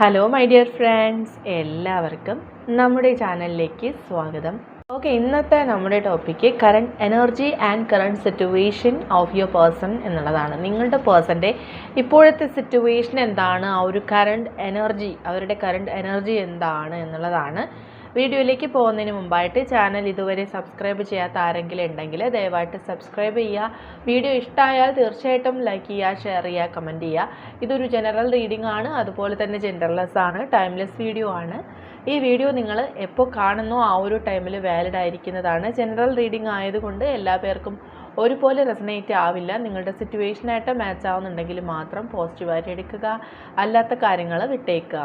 Hello my dear friends എല്ലാവർക്കും നമ്മുടെ ചാനലിലേക്ക് സ്വാഗതം. ഓക്കെ ഇന്നത്തെ നമ്മുടെ topic current energy and current situation of your person എന്നുള്ളതാണ്. നിങ്ങളുടെ പേഴ്സന്റെ ഇപ്പോഴത്തെ സിറ്റുവേഷൻ എന്താണ്? ആ ഒരു കറണ്ട് എനർജി അവരുടെ കറണ്ട് എനർജി എന്താണ് എന്നുള്ളതാണ് വീഡിയോയിലേക്ക് പോകുന്നതിന് മുമ്പായിട്ട് ചാനൽ ഇതുവരെ സബ്സ്ക്രൈബ് ചെയ്യാത്ത ആരെങ്കിലും ഉണ്ടെങ്കിൽ ദയവായിട്ട് സബ്സ്ക്രൈബ് ചെയ്യുക. വീഡിയോ ഇഷ്ടമായാൽ തീർച്ചയായിട്ടും ലൈക്ക് ചെയ്യുക ഷെയർ ചെയ്യുക കമന്റ് ചെയ്യുക. ഇതൊരു ജനറൽ റീഡിംഗ് ആണ്. അതുപോലെ തന്നെ ജെൻഡർലെസ് ആണ്. ടൈംലെസ് വീഡിയോ ആണ്. ഈ വീഡിയോ നിങ്ങൾ എപ്പോൾ കാണുന്നോ ആ ഒരു ടൈമിൽ വാലിഡ് ആയിരിക്കുന്നതാണ്. ജനറൽ റീഡിംഗ് ആയതുകൊണ്ട് എല്ലാ പേർക്കും ഒരുപോലെ റെസനേറ്റ് ആവില്ല. നിങ്ങളുടെ സിറ്റുവേഷനായിട്ട് മാച്ച് ആവുന്നുണ്ടെങ്കിൽ മാത്രം പോസിറ്റീവായിട്ട് എടുക്കുക. അല്ലാത്ത കാര്യങ്ങൾ വിട്ടേക്കുക.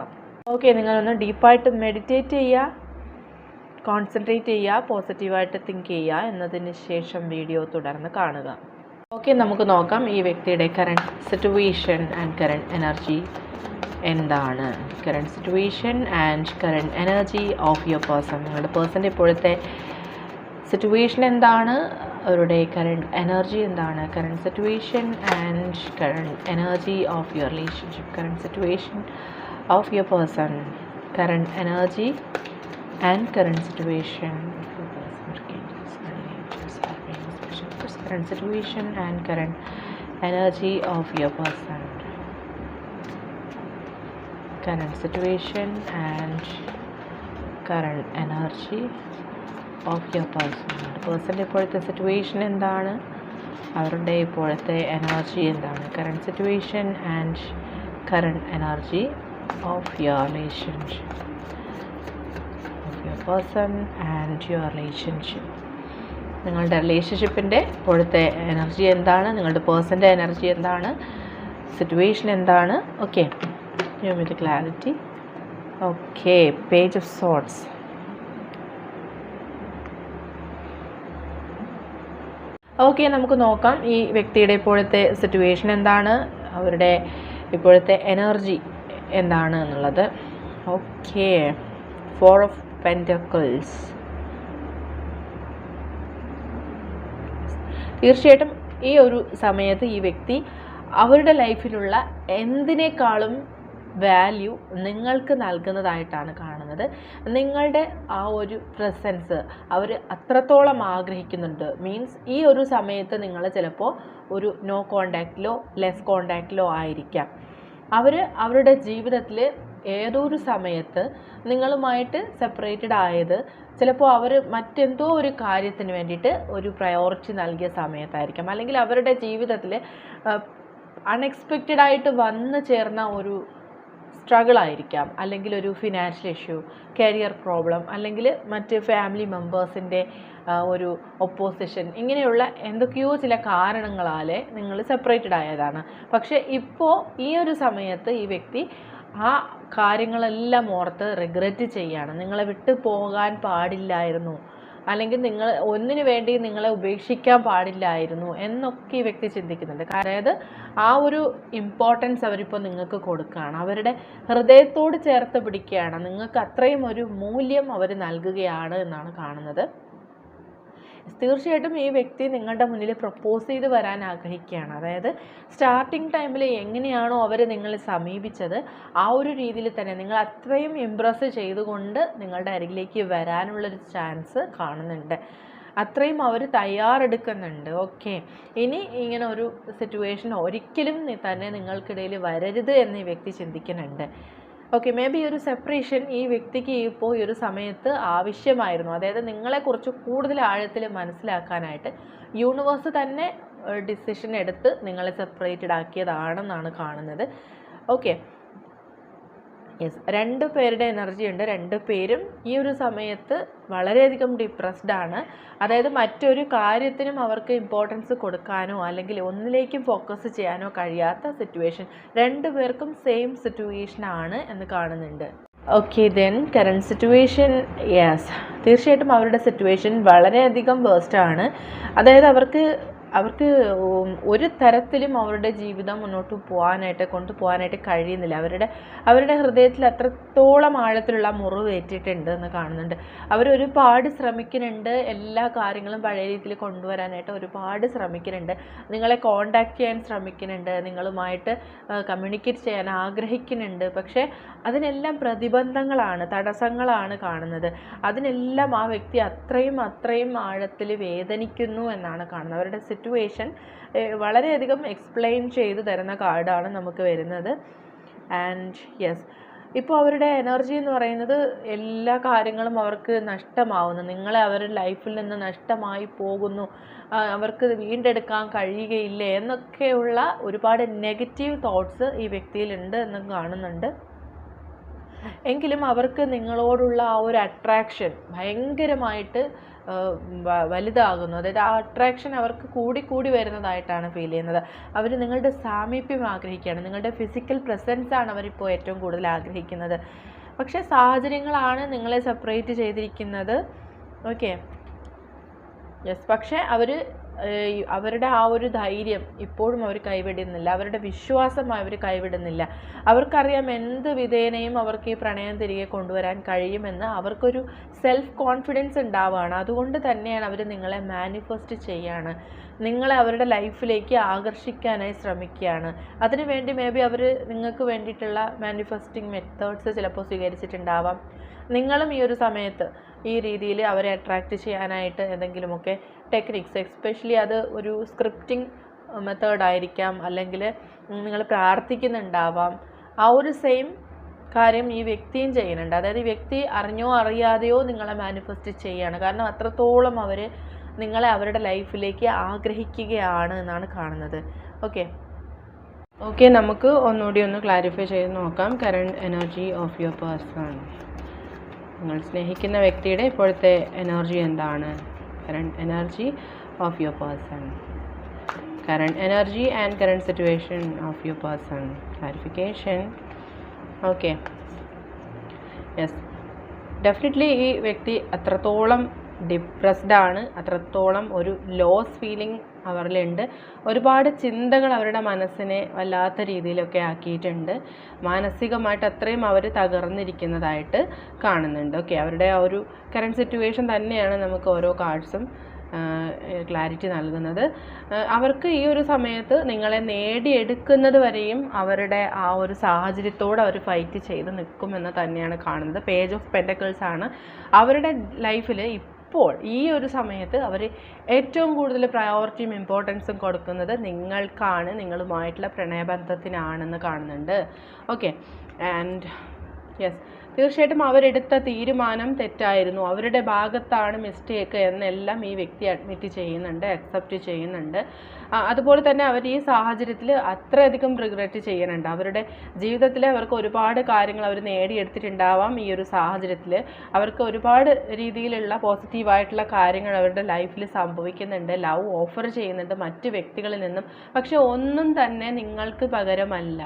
ഓക്കെ നിങ്ങളൊന്ന് ഡീപ്പായിട്ട് മെഡിറ്റേറ്റ് ചെയ്യുക. കോൺസെൻട്രേറ്റ് ചെയ്യുക പോസിറ്റീവായിട്ട് തിങ്ക് ചെയ്യുക എന്നതിന് ശേഷം വീഡിയോ തുടർന്ന് കാണുക. ഓക്കെ നമുക്ക് നോക്കാം ഈ വ്യക്തിയുടെ current situation and current energy എന്താണ്? Current situation and current energy of your person നിങ്ങളുടെ പേഴ്സന്റെ ഇപ്പോഴത്തെ സിറ്റുവേഷൻ എന്താണ്? അവരുടെ കറണ്ട് എനർജി എന്താണ്? Current situation and current energy of your relationship current situation of your person current energy and current situation current situation and current energy of your person current situation and current energy of your person പേഴ്സൻ്റെ ഇപ്പോഴത്തെ situation എന്താണ് അവരുടെ ഇപ്പോഴത്തെ energy എന്താണ് current situation and current energy of your relationship your person and your relationship നിങ്ങളുടെ റിലേഷൻഷിപ്പിന്റെ ഇപ്പോഴത്തെ energy എന്താണ്? നിങ്ങളുടെ പേഴ്സന്റെ എനർജി എന്താണ്? സിറ്റുവേഷൻ എന്താണ്? Okay you with clarity okay page of thoughts okay നമുക്ക് നോക്കാം. ഈ വ്യക്തിയുടെ ഇപ്പോഴത്തെ സിറ്റുവേഷൻ എന്താണ്? അവരുടെ ഇപ്പോഴത്തെ എനർജി എന്താണ് എന്നുള്ളത്. ഓക്കെ ഫോർ ഓഫ് പെന്റക്കിൾസ് തീർച്ചയായിട്ടും ഈ ഒരു സമയത്ത് ഈ വ്യക്തി അവരുടെ ലൈഫിലുള്ള എന്തിനേക്കാളും വാല്യൂ നിങ്ങൾക്ക് നൽകുന്നതായിട്ടാണ് കാണുന്നത്. നിങ്ങളുടെ ആ ഒരു പ്രസൻസ് അവർ അത്രത്തോളം ആഗ്രഹിക്കുന്നുണ്ട്. മീൻസ് ഈ ഒരു സമയത്ത് നിങ്ങൾ ചിലപ്പോൾ ഒരു നോ കോണ്ടാക്റ്റിലോ ലെസ് കോണ്ടാക്റ്റിലോ ആയിരിക്കാം. അവർ അവരുടെ ജീവിതത്തിൽ ഏതൊരു സമയത്ത് നിങ്ങളുമായിട്ട് സെപ്പറേറ്റഡ് ആയത്. ചിലപ്പോൾ അവർ മറ്റെന്തോ ഒരു കാര്യത്തിന് വേണ്ടിയിട്ട് ഒരു പ്രയോറിറ്റി നൽകിയ സമയത്തായിരിക്കാം. അല്ലെങ്കിൽ അവരുടെ ജീവിതത്തിൽ അൺഎക്സ്പെക്റ്റഡ് ആയിട്ട് വന്നു ചേർന്ന ഒരു സ്ട്രഗിൾ ആയിരിക്കാം. അല്ലെങ്കിൽ ഒരു ഫിനാൻഷ്യൽ ഇഷ്യൂ കരിയർ പ്രോബ്ലം അല്ലെങ്കിൽ മറ്റ് ഫാമിലി മെമ്പേഴ്സിന്റെ ഒരു ഒപ്പോസിഷൻ ഇങ്ങനെയുള്ള എന്തൊക്കെയോ ചില കാരണങ്ങളാൽ നിങ്ങൾ സെപ്പറേറ്റഡ് ആയതാണ്. പക്ഷേ ഇപ്പോൾ ഈ ഒരു സമയത്ത് ഈ വ്യക്തി ആ കാര്യങ്ങളെല്ലാം ഓർത്ത് റിഗ്രറ്റ് ചെയ്യാണ്. നിങ്ങളെ വിട്ടു പോകാൻ പാടില്ലായിരുന്നു. അല്ലെങ്കിൽ നിങ്ങൾ ഒന്നിനു വേണ്ടി നിങ്ങളെ ഉപേക്ഷിക്കാൻ പാടില്ലായിരുന്നു എന്നൊക്കെ ഈ വ്യക്തി ചിന്തിക്കുന്നുണ്ട്. അതായത് ആ ഒരു ഇമ്പോർട്ടൻസ് അവരിപ്പോൾ നിങ്ങൾക്ക് കൊടുക്കുകയാണ്. അവരുടെ ഹൃദയത്തോട് ചേർത്ത് പിടിക്കുകയാണ്. നിങ്ങൾക്ക് അത്രയും ഒരു മൂല്യം അവർ നൽകുകയാണ് എന്നാണ് കാണുന്നത്. തീർച്ചയായിട്ടും ഈ വ്യക്തി നിങ്ങളുടെ മുന്നിൽ പ്രപ്പോസ് ചെയ്ത് വരാൻ ആഗ്രഹിക്കുകയാണ്. അതായത് സ്റ്റാർട്ടിങ് ടൈമിൽ എങ്ങനെയാണോ അവർ നിങ്ങളെ സമീപിച്ചത് ആ ഒരു രീതിയിൽ തന്നെ നിങ്ങൾ അത്രയും ഇമ്പ്രസ് ചെയ്തുകൊണ്ട് നിങ്ങളുടെ അരികിലേക്ക് വരാനുള്ളൊരു ചാൻസ് കാണുന്നുണ്ട്. അത്രയും അവർ തയ്യാറെടുക്കുന്നുണ്ട്. ഓക്കെ ഇനി ഇങ്ങനെ ഒരു സിറ്റുവേഷൻ ഒരിക്കലും തന്നെ നിങ്ങൾക്കിടയിൽ വരരുത് എന്ന് ഈ വ്യക്തി ചിന്തിക്കുന്നുണ്ട്. ഓക്കെ മേ ബി ഒരു സെപ്പറേഷൻ ഈ വ്യക്തിക്ക് ഇപ്പോൾ ഈ ഒരു സമയത്ത് ആവശ്യമായിരുന്നു. അതായത് നിങ്ങളെക്കുറിച്ച് കൂടുതൽ ആഴത്തിൽ മനസ്സിലാക്കാനായിട്ട് യൂണിവേഴ്സ് തന്നെ ഡിസിഷൻ എടുത്ത് നിങ്ങളെ സെപ്പറേറ്റഡ് ആക്കിയതാണെന്നാണ് കാണുന്നത്. ഓക്കെ യെസ് രണ്ട് പേരുടെ എനർജി ഉണ്ട്. രണ്ട് പേരും ഈ ഒരു സമയത്ത് വളരെയധികം ഡിപ്രസ്ഡ് ആണ്. അതായത് മറ്റൊരു കാര്യത്തിനും അവർക്ക് ഇമ്പോർട്ടൻസ് കൊടുക്കാനോ അല്ലെങ്കിൽ ഒന്നിലേക്കും ഫോക്കസ് ചെയ്യാനോ കഴിയാത്ത സിറ്റുവേഷൻ രണ്ട് പേർക്കും സെയിം സിറ്റുവേഷൻ ആണ് എന്ന് കാണുന്നുണ്ട്. Okay then current situation yes തീർച്ചയായിട്ടും അവരുടെ സിറ്റുവേഷൻ വളരെയധികം വേസ്റ്റ് ആണ്. അതായത് അവർക്ക് അവർക്ക് ഒരു തരത്തിലും അവരുടെ ജീവിതം മുന്നോട്ട് പോകാനായിട്ട് കൊണ്ടുപോകാനായിട്ട് കഴിയുന്നില്ല. അവരുടെ അവരുടെ ഹൃദയത്തിൽ അത്രത്തോളം ആഴത്തിലുള്ള മുറിവേറ്റിട്ടുണ്ട് എന്ന് കാണുന്നുണ്ട്. അവർ ഒരുപാട് ശ്രമിക്കുന്നുണ്ട്. എല്ലാ കാര്യങ്ങളും പഴയ രീതിയിൽ കൊണ്ടുവരാനായിട്ട് ഒരുപാട് ശ്രമിക്കുന്നുണ്ട്. നിങ്ങളെ കോണ്ടാക്ട് ചെയ്യാൻ ശ്രമിക്കുന്നുണ്ട്. നിങ്ങളുമായിട്ട് കമ്മ്യൂണിക്കേറ്റ് ചെയ്യാൻ ആഗ്രഹിക്കുന്നുണ്ട്. പക്ഷേ അതിനെല്ലാം പ്രതിബന്ധങ്ങളാണ് തടസ്സങ്ങളാണ് കാണുന്നത്. അതിനെല്ലാം ആ വ്യക്തി അത്രയും അത്രയും ആഴത്തിൽ വേദനിക്കുന്നു എന്നാണ് കാണുന്നത്. അവരുടെ സിറ്റുവേഷൻ വളരെയധികം എക്സ്പ്ലെയിൻ ചെയ്ത് തരുന്ന കാർഡാണ് നമുക്ക് വരുന്നത്. ആൻഡ് യെസ് ഇപ്പോൾ അവരുടെ എനർജി എന്ന് പറയുന്നത് എല്ലാ കാര്യങ്ങളും അവർക്ക് നഷ്ടമാവുന്നു. നിങ്ങളെ അവരുടെ ലൈഫിൽ നിന്ന് നഷ്ടമായി പോകുന്നു. അവർക്ക് വീണ്ടെടുക്കാൻ കഴിയുകയില്ല എന്നൊക്കെയുള്ള ഒരുപാട് നെഗറ്റീവ് തോട്ട്സ് ഈ വ്യക്തിയിലുണ്ട് എന്ന് കാണുന്നുണ്ട്. എങ്കിലും അവർക്ക് നിങ്ങളോടുള്ള ആ ഒരു അട്രാക്ഷൻ ഭയങ്കരമായിട്ട് വലുതാകുന്നു. അതായത് ആ അട്രാക്ഷൻ അവർക്ക് കൂടി വരുന്നതായിട്ടാണ് ഫീൽ ചെയ്യുന്നത്. അവർ നിങ്ങളുടെ സാമീപ്യം ആഗ്രഹിക്കുകയാണ്. നിങ്ങളുടെ ഫിസിക്കൽ പ്രസൻസ് ആണ് അവരിപ്പോൾ ഏറ്റവും കൂടുതൽ ആഗ്രഹിക്കുന്നത്. പക്ഷേ സാഹചര്യങ്ങളാണ് നിങ്ങളെ സെപ്പറേറ്റ് ചെയ്തിരിക്കുന്നത്. ഓക്കെ യെസ് പക്ഷേ അവർ അവരുടെ ആ ഒരു ധൈര്യം ഇപ്പോഴും അവർ കൈവിടുന്നില്ല. അവരുടെ വിശ്വാസം അവർ കൈവിടുന്നില്ല. അവർക്കറിയാം എന്ത് വിധേനയും അവർക്ക് ഈ പ്രണയം തിരികെ കൊണ്ടുവരാൻ കഴിയുമെന്ന് അവർക്കൊരു സെൽഫ് കോൺഫിഡൻസ് ഉണ്ടാവുകയാണ് അതുകൊണ്ട് തന്നെയാണ് അവർ നിങ്ങളെ മാനിഫെസ്റ്റ് ചെയ്യാണ്. നിങ്ങളെ അവരുടെ ലൈഫിലേക്ക് ആകർഷിക്കാനായി ശ്രമിക്കുകയാണ്. അതിനുവേണ്ടി മേ ബി അവർ നിങ്ങൾക്ക് വേണ്ടിയിട്ടുള്ള മാനിഫെസ്റ്റിംഗ് മെത്തേഡ്സ് ചിലപ്പോൾ സ്വീകരിച്ചിട്ടുണ്ടാവാം. നിങ്ങളും ഈ ഒരു സമയത്ത് ഈ രീതിയിൽ അവരെ അട്രാക്റ്റ് ചെയ്യാനായിട്ട് എന്തെങ്കിലുമൊക്കെ ടെക്നിക്സ് എസ്പെഷ്യലി അത് ഒരു സ്ക്രിപ്റ്റിംഗ് മെത്തേഡ് ആയിരിക്കാം. അല്ലെങ്കിൽ നിങ്ങൾ പ്രാർത്ഥിക്കുന്നുണ്ടാവാം. ആ ഒരു സെയിം കാര്യം ഈ വ്യക്തിയും ചെയ്യുന്നുണ്ട്. അതായത് ഈ വ്യക്തി അറിഞ്ഞോ അറിയാതെയോ നിങ്ങളെ മാനിഫെസ്റ്റ് ചെയ്യാണ്. കാരണം അത്രത്തോളം അവർ നിങ്ങളെ അവരുടെ ലൈഫിലേക്ക് ആഗ്രഹിക്കുകയാണ് എന്നാണ് കാണുന്നത്. ഓക്കെ ഓക്കെ നമുക്ക് ഒന്നുകൂടി ഒന്ന് ക്ലാരിഫൈ ചെയ്ത് നോക്കാം. Current energy of your person നിങ്ങൾ സ്നേഹിക്കുന്ന വ്യക്തിയുടെ ഇപ്പോഴത്തെ എനർജി എന്താണ്? current energy of your person current energy and current situation of your person clarification okay yes definitely ഈ വ്യക്തി അത്രത്തോളം ഡിപ്രസ്ഡ് ആണ്. അത്രത്തോളം ഒരു ലോസ് ഫീലിംഗ് അവരിലുണ്ട്. ഒരുപാട് ചിന്തകൾ അവരുടെ മനസ്സിനെ വല്ലാത്ത രീതിയിലൊക്കെ ആക്കിയിട്ടുണ്ട്. മാനസികമായിട്ട് അത്രയും അവർ തകർന്നിരിക്കുന്നതായിട്ട് കാണുന്നുണ്ട്. ഓക്കെ അവരുടെ ആ ഒരു കറണ്ട് സിറ്റുവേഷൻ തന്നെയാണ് നമുക്ക് ഓരോ കാർഡ്സും ക്ലാരിറ്റി നൽകുന്നത്. അവർക്ക് ഈ ഒരു സമയത്ത് നിങ്ങളെ നേടിയെടുക്കുന്നത് വരെയും അവരുടെ ആ ഒരു സാഹചര്യത്തോട് അവർ ഫൈറ്റ് ചെയ്ത് നിൽക്കുമെന്ന് തന്നെയാണ് കാണുന്നത്. പേജ് ഓഫ് പെന്റക്കിൾസ് ആണ്. അവരുടെ ലൈഫിൽ ഇപ്പോൾ ഈ ഒരു സമയത്ത് അവർ ഏറ്റവും കൂടുതൽ പ്രയോറിറ്റിയും ഇമ്പോർട്ടൻസും കൊടുക്കുന്നത് നിങ്ങൾക്കാണ് നിങ്ങളുമായിട്ടുള്ള പ്രണയബന്ധത്തിനാണെന്ന് കാണുന്നുണ്ട്. ഓക്കെ ആൻഡ് യെസ് തീർച്ചയായിട്ടും അവരെടുത്ത തീരുമാനം തെറ്റായിരുന്നു. അവരുടെ ഭാഗത്താണ് മിസ്റ്റേക്ക് എന്നെല്ലാം ഈ വ്യക്തി അഡ്മിറ്റ് ചെയ്യുന്നുണ്ട് അക്സെപ്റ്റ് ചെയ്യുന്നുണ്ട്. അതുപോലെ തന്നെ അവർ ഈ സാഹചര്യത്തിൽ അത്രയധികം റിഗ്രറ്റ് ചെയ്യുന്നുണ്ട്. അവരുടെ ജീവിതത്തിൽ അവർക്ക് ഒരുപാട് കാര്യങ്ങൾ അവർ നേടിയെടുത്തിട്ടുണ്ടാവാം ഈ ഒരു സാഹചര്യത്തിൽ. അവർക്ക് ഒരുപാട് രീതിയിലുള്ള പോസിറ്റീവായിട്ടുള്ള കാര്യങ്ങൾ അവരുടെ ലൈഫിൽ സംഭവിക്കുന്നുണ്ട്. ലവ് ഓഫർ ചെയ്യുന്നുണ്ട് മറ്റ് വ്യക്തികളിൽ നിന്നും. പക്ഷെ ഒന്നും തന്നെ നിങ്ങൾക്ക് പകരമല്ല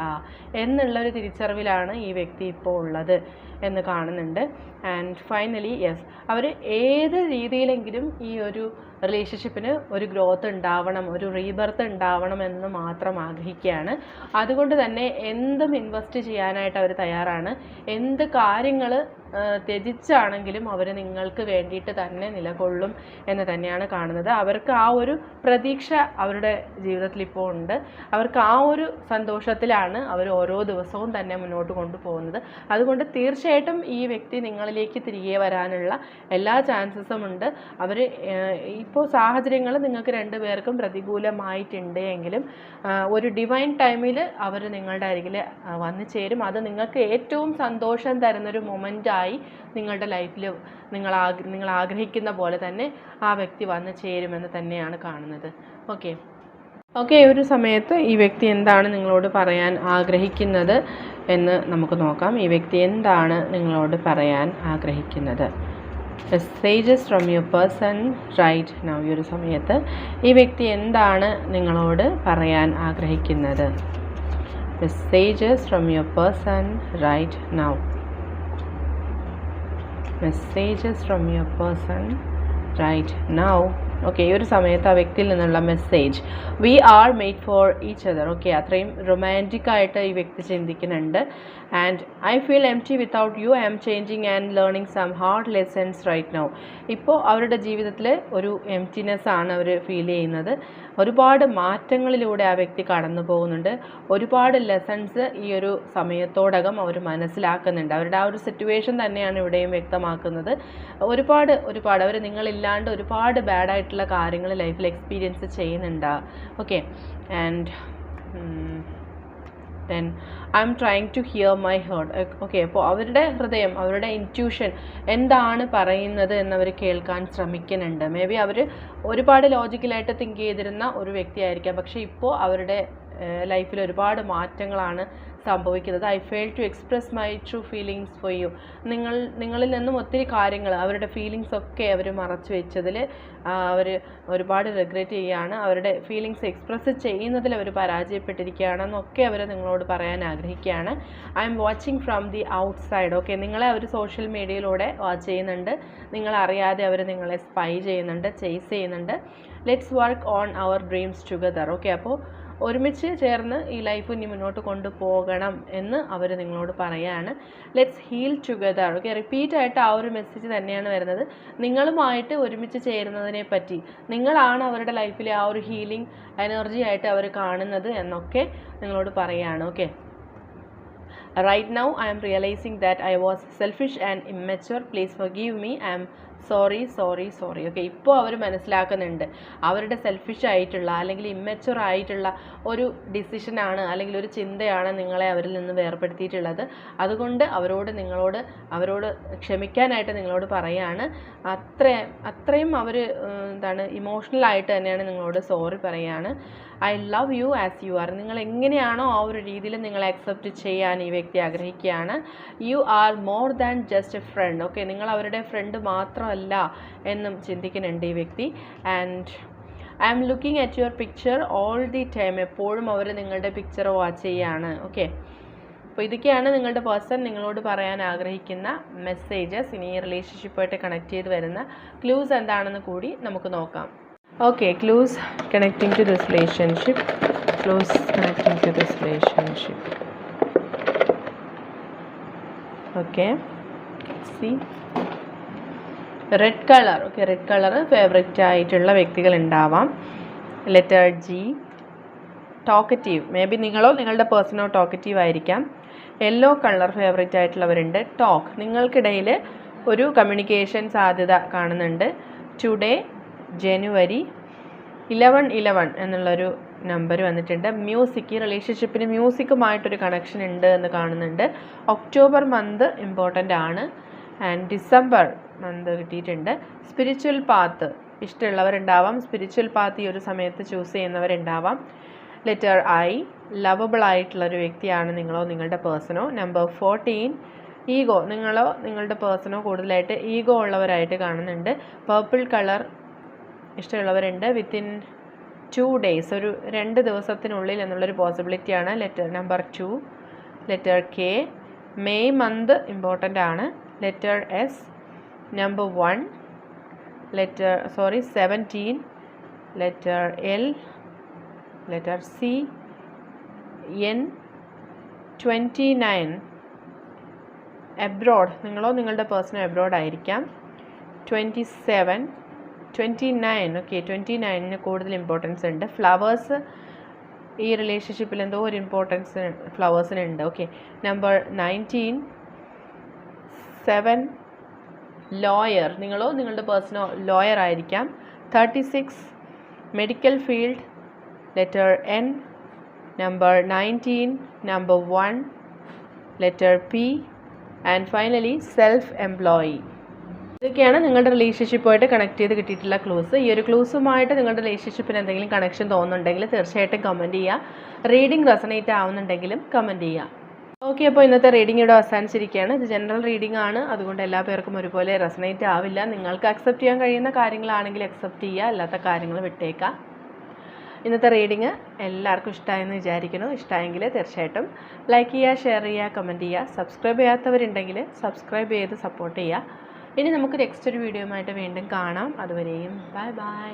എന്നുള്ളൊരു തിരിച്ചറിവിലാണ് ഈ വ്യക്തി ഇപ്പോൾ ഉള്ളത് എന്ന് കാണുന്നുണ്ട്. ആൻഡ് ഫൈനലി യെസ് അവർ ഏത് രീതിയിലെങ്കിലും ഈ ഒരു റിലേഷൻഷിപ്പിന് ഒരു ഗ്രോത്ത് ഉണ്ടാവണം ഒരു റീബർത്ത് ഉണ്ടാവണം എന്ന് മാത്രം ആഗ്രഹിക്കുകയാണ്. അതുകൊണ്ട് തന്നെ എന്തും ഇൻവെസ്റ്റ് ചെയ്യാനായിട്ട് അവർ തയ്യാറാണ്. എന്ത് കാര്യങ്ങൾ ത്യജിച്ചാണെങ്കിലും അവർ നിങ്ങൾക്ക് വേണ്ടിയിട്ട് തന്നെ നിലകൊള്ളും എന്ന് തന്നെയാണ് കാണുന്നത്. അവർക്ക് ആ ഒരു പ്രതീക്ഷ അവരുടെ ജീവിതത്തിൽ ഇപ്പോൾ ഉണ്ട്. അവർക്ക് ആ ഒരു സന്തോഷത്തിലാണ് അവർ ഓരോ ദിവസവും തന്നെ മുന്നോട്ട് കൊണ്ടുപോകുന്നത്. അതുകൊണ്ട് തീർച്ചയായിട്ടും ഈ വ്യക്തി നിങ്ങളിലേക്ക് തിരികെ വരാനുള്ള എല്ലാ ചാൻസസും ഉണ്ട്. അവർ ഇപ്പോൾ സാഹചര്യങ്ങൾ നിങ്ങൾക്ക് രണ്ടുപേർക്കും പ്രതികൂലമായിട്ടുണ്ട് എങ്കിലും ഒരു ഡിവൈൻ ടൈമിൽ അവർ നിങ്ങളുടെ അരികിൽ വന്നു ചേരും. അത് നിങ്ങൾക്ക് ഏറ്റവും സന്തോഷം തരുന്നൊരു മൊമെന്റായി നിങ്ങളുടെ ലൈഫിൽ നിങ്ങൾ ആഗ്ര നിങ്ങൾ ആഗ്രഹിക്കുന്ന പോലെ തന്നെ ആ വ്യക്തി വന്ന് ചേരുമെന്ന് തന്നെയാണ് കാണുന്നത്. ഓക്കെ ഓക്കെ ഒരു സമയത്ത് ഈ വ്യക്തി എന്താണ് നിങ്ങളോട് പറയാൻ ആഗ്രഹിക്കുന്നത് എന്ന് നമുക്ക് നോക്കാം. ഈ വ്യക്തി എന്താണ് നിങ്ങളോട് പറയാൻ ആഗ്രഹിക്കുന്നത്? Messages from your person right now ഈ ഒരു സമയത്ത് ഈ വ്യക്തി എന്താണ് നിങ്ങളോട് പറയാൻ ആഗ്രഹിക്കുന്നത്? Messages from your person right now messages from your person right now okay ഈ ഒരു സമയത്ത് ആ വ്യക്തിയിൽ നിന്നുള്ള message we are made for each other okay അത്രയും റൊമാന്റിക് ആയിട്ട് ഈ വ്യക്തി ചിന്തിക്കുന്നുണ്ട്. And I feel empty without you I'm changing and learning some hard lessons right now ഇപ്പോൾ അവരുടെ ജീവിതത്തിൽ ഒരു എംറ്റിനെസ് ആണ് അവർ ഫീൽ ചെയ്യുന്നത്. ഒരുപാട് മാറ്റങ്ങളിലൂടെ ആ വ്യക്തി കടന്നു പോകുന്നുണ്ട്. ഒരുപാട് ലെസൺസ് ഈ ഒരു സമയത്തോടകം അവർ മനസ്സിലാക്കുന്നുണ്ട്. അവരുടെ ആ ഒരു സിറ്റുവേഷൻ തന്നെയാണ് ഇവിടെയും വ്യക്തമാക്കുന്നത്. ഒരുപാട് ഒരുപാട് അവർ നിങ്ങളില്ലാണ്ട് ഒരുപാട് ബാഡായിട്ടുള്ള കാര്യങ്ങൾ ലൈഫിൽ എക്സ്പീരിയൻസ് ചെയ്യുന്നുണ്ട്? Okay and then I'm trying to hear my heart okay അപ്പോൾ അവരുടെ ഹൃദയം അവരുടെ ഇന്റ്യൂഷൻ എന്താണ് പറയുന്നത് എന്നവർ കേൾക്കാൻ ശ്രമിക്കുന്നുണ്ട്. മേ ബി അവർ ഒരുപാട് ലോജിക്കലായിട്ട് തിങ്ക് ചെയ്തിരുന്ന ഒരു വ്യക്തിയായിരിക്കാം. പക്ഷേ ഇപ്പോൾ അവരുടെ ലൈഫിൽ ഒരുപാട് മാറ്റങ്ങളാണ് സംഭവിക്കുന്നത്. I fail to express my true feelings for you നിങ്ങൾ നിങ്ങളിൽ നിന്നും ഒത്തിരി കാര്യങ്ങൾ അവരുടെ ഫീലിങ്സ് ഒക്കെ അവർ മറച്ചു വെച്ചതിൽ അവർ ഒരുപാട് റിഗ്രറ്റ് ചെയ്യുകയാണ്. അവരുടെ ഫീലിങ്സ് എക്സ്പ്രസ് ചെയ്യുന്നതിൽ അവർ പരാജയപ്പെട്ടിരിക്കുകയാണെന്നൊക്കെ അവർ നിങ്ങളോട് പറയാൻ ആഗ്രഹിക്കുകയാണ്. I'm watching from the outside okay നിങ്ങളെ അവർ സോഷ്യൽ മീഡിയയിലൂടെ വാച്ച് ചെയ്യുന്നുണ്ട്. നിങ്ങളറിയാതെ അവർ നിങ്ങളെ സ്പൈ ചെയ്യുന്നുണ്ട് ചേസ് ചെയ്യുന്നുണ്ട്. Let's work on our dreams together okay അപ്പോൾ ഒരുമിച്ച് ചേർന്ന് ഈ ലൈഫ് ഇനി മുന്നോട്ട് കൊണ്ടുപോകണം എന്ന് അവർ നിങ്ങളോട് പറയാണ്. Let's heal together okay repeat ആയിട്ട് ആ ഒരു മെസ്സേജ് തന്നെയാണ് വരുന്നത്. നിങ്ങളുമായിട്ട് ഒരുമിച്ച് ചേരുന്നതിനെ പറ്റി നിങ്ങളാണ് അവരുടെ ലൈഫിലെ ആ ഒരു ഹീലിംഗ് എനർജി ആയിട്ട് അവർ കാണുന്നത് എന്നൊക്കെ നിങ്ങളോട് പറയാണ്. Okay right now I'm realising that I was selfish and immature please forgive me I'm sorry sorry sorry okay ഇപ്പോൾ അവർ മനസ്സിലാക്കുന്നുണ്ട്. അവരുടെ സെൽഫിഷ് ആയിട്ടുള്ള അല്ലെങ്കിൽ ഇമ്മച്ചുർ ആയിട്ടുള്ള ഒരു ഡിസിഷനാണ് അല്ലെങ്കിൽ ഒരു ചിന്തയാണ് നിങ്ങളെ അവരിൽ നിന്ന് വേർപെടുത്തിയിട്ടുള്ളത് അതുകൊണ്ട് അവരോട് നിങ്ങളോട് അവരോട് ക്ഷമിക്കാനായിട്ട് നിങ്ങളോട് പറയാണ്. അത്ര അത്രയും അവർ എന്താണ് ഇമോഷണലായിട്ട് തന്നെയാണ് നിങ്ങളോട് സോറി പറയാണ്. I love you as you are. നിങ്ങൾ എങ്ങനെയാണോ ആ ഒരു രീതിയിൽ നിങ്ങളെ അക്സെപ്റ്റ് ചെയ്യാൻ ഈ വ്യക്തി ആഗ്രഹിക്കുകയാണ്. You are more than just a friend. Okay നിങ്ങൾ അവരുടെ ഫ്രണ്ട് മാത്രമല്ല എന്നും ചിന്തിക്കുന്നുണ്ട് ഈ വ്യക്തി. And I am looking at your picture all the time. എപ്പോഴും അവർ നിങ്ങളുടെ പിക്ചർ വാച്ച് ചെയ്യാണ്. ഓക്കെ അപ്പോൾ ഇതൊക്കെയാണ് നിങ്ങളുടെ പേഴ്സൺ നിങ്ങളോട് പറയാൻ ആഗ്രഹിക്കുന്ന മെസ്സേജസ്. ഇനി ഈ റിലേഷൻഷിപ്പായിട്ട് കണക്ട് ചെയ്ത് വരുന്ന ക്ലൂസ് എന്താണെന്ന് കൂടി നമുക്ക് നോക്കാം. Okay clues connecting to this relationship clues connecting to this relationship okay see red colour okay red colour favourite ആയിട്ടുള്ള വ്യക്തികൾ ഉണ്ടാവാം letter G talkative may be നിങ്ങളോ നിങ്ങളുടെ പേഴ്സണോ ടോക്കറ്റീവ് ആയിരിക്കാം. യെല്ലോ കളർ ഫേവറേറ്റ് ആയിട്ടുള്ളവരുണ്ട്. ടോക്ക് നിങ്ങൾക്കിടയിൽ ഒരു കമ്മ്യൂണിക്കേഷൻ സാധ്യത കാണുന്നുണ്ട്. ടുഡേ ജനുവരി ഇലവൺ ഇലവൺ എന്നുള്ളൊരു നമ്പർ വന്നിട്ടുണ്ട്. മ്യൂസിക് ഈ റിലേഷൻഷിപ്പിന് മ്യൂസിക്കുമായിട്ടൊരു കണക്ഷൻ ഉണ്ട് എന്ന് കാണുന്നുണ്ട്. ഒക്ടോബർ മന്ത് ഇമ്പോർട്ടന്റ് ആണ്. ആൻഡ് ഡിസംബർ മന്ത് കിട്ടിയിട്ടുണ്ട്. സ്പിരിച്വൽ പാത്ത് ഇഷ്ടമുള്ളവരുണ്ടാവാം. സ്പിരിച്വൽ പാത്ത് ഈ ഒരു സമയത്ത് ചൂസ് ചെയ്യുന്നവരുണ്ടാവാം. ലെറ്റർ ഐ ലവബിൾ ആയിട്ടുള്ളൊരു വ്യക്തിയാണ് നിങ്ങളോ നിങ്ങളുടെ പേഴ്സണോ നമ്പർ ഫോർട്ടീൻ ഈഗോ നിങ്ങളോ നിങ്ങളുടെ പേഴ്സണോ കൂടുതലായിട്ട് ഈഗോ ഉള്ളവരായിട്ട് കാണുന്നുണ്ട്. പർപ്പിൾ കളർ ഇഷ്ടമുള്ളവരുണ്ട്. വിത്തിൻ ടു ഡേയ്സ് ഒരു രണ്ട് ദിവസത്തിനുള്ളിൽ എന്നുള്ളൊരു പോസിബിലിറ്റിയാണ് letter number two letter K May month important ആണ്. Letter S number one letter sorry seventeen letter L letter C N twenty nine abroad നിങ്ങളോ നിങ്ങളുടെ പേഴ്സണോ എബ്രോഡ് ആയിരിക്കാം. Twenty seven twenty nine okay twenty നയനിന് കൂടുതൽ ഇമ്പോർട്ടൻസ് ഉണ്ട്. Flowers ഈ റിലേഷൻഷിപ്പിൽ എന്തോ ഒരു importance ഫ്ലവേഴ്സിനുണ്ട് okay number nineteen seven lawyer നിങ്ങളോ നിങ്ങളുടെ പേഴ്സണോ ലോയർ ആയിരിക്കാം. Thirty six medical field letter N number nineteen number one letter P and finally self employee ഇതൊക്കെയാണ് നിങ്ങളുടെ റിലേഷൻഷിപ്പുമായിട്ട് കണക്ട് ചെയ്ത് കിട്ടിയിട്ടുള്ള ക്ലൂസ് ഈ ഒരു ക്ലൂസുമായിട്ട് നിങ്ങളുടെ റിലേഷൻഷിപ്പിന് എന്തെങ്കിലും കണക്ഷൻ തോന്നുന്നുണ്ടെങ്കിൽ തീർച്ചയായിട്ടും കമന്റ് ചെയ്യുക. റീഡിംഗ് റെസണേറ്റ് ആവുന്നുണ്ടെങ്കിലും കമന്റ് ചെയ്യുക. ഓക്കെ അപ്പോൾ ഇന്നത്തെ റീഡിംഗ് ഇവിടെ അവസാനിച്ചിരിക്കുകയാണ്. ഇത് ജനറൽ റീഡിംഗ് ആണ്. അതുകൊണ്ട് എല്ലാ പേർക്കും ഒരുപോലെ റെസണേറ്റ് ആവില്ല. നിങ്ങൾക്ക് അക്സെപ്റ്റ് ചെയ്യാൻ കഴിയുന്ന കാര്യങ്ങളാണെങ്കിൽ അക്സെപ്റ്റ് ചെയ്യുക. അല്ലാത്ത കാര്യങ്ങൾ വിട്ടേക്കുക. ഇന്നത്തെ റീഡിങ് എല്ലാവർക്കും ഇഷ്ടമായെന്ന് വിചാരിക്കുന്നു. ഇഷ്ടമായെങ്കിൽ തീർച്ചയായിട്ടും ലൈക്ക് ചെയ്യുക ഷെയർ ചെയ്യുക കമന്റ് ചെയ്യുക. സബ്സ്ക്രൈബ് ചെയ്യാത്തവരുണ്ടെങ്കിൽ സബ്സ്ക്രൈബ് ചെയ്ത് സപ്പോർട്ട് ചെയ്യുക. ഇനി നമുക്ക് നെക്സ്റ്റ് ഒരു വീഡിയോയുമായിട്ട് വീണ്ടും കാണാം. അതുവരെയും ബൈ ബൈ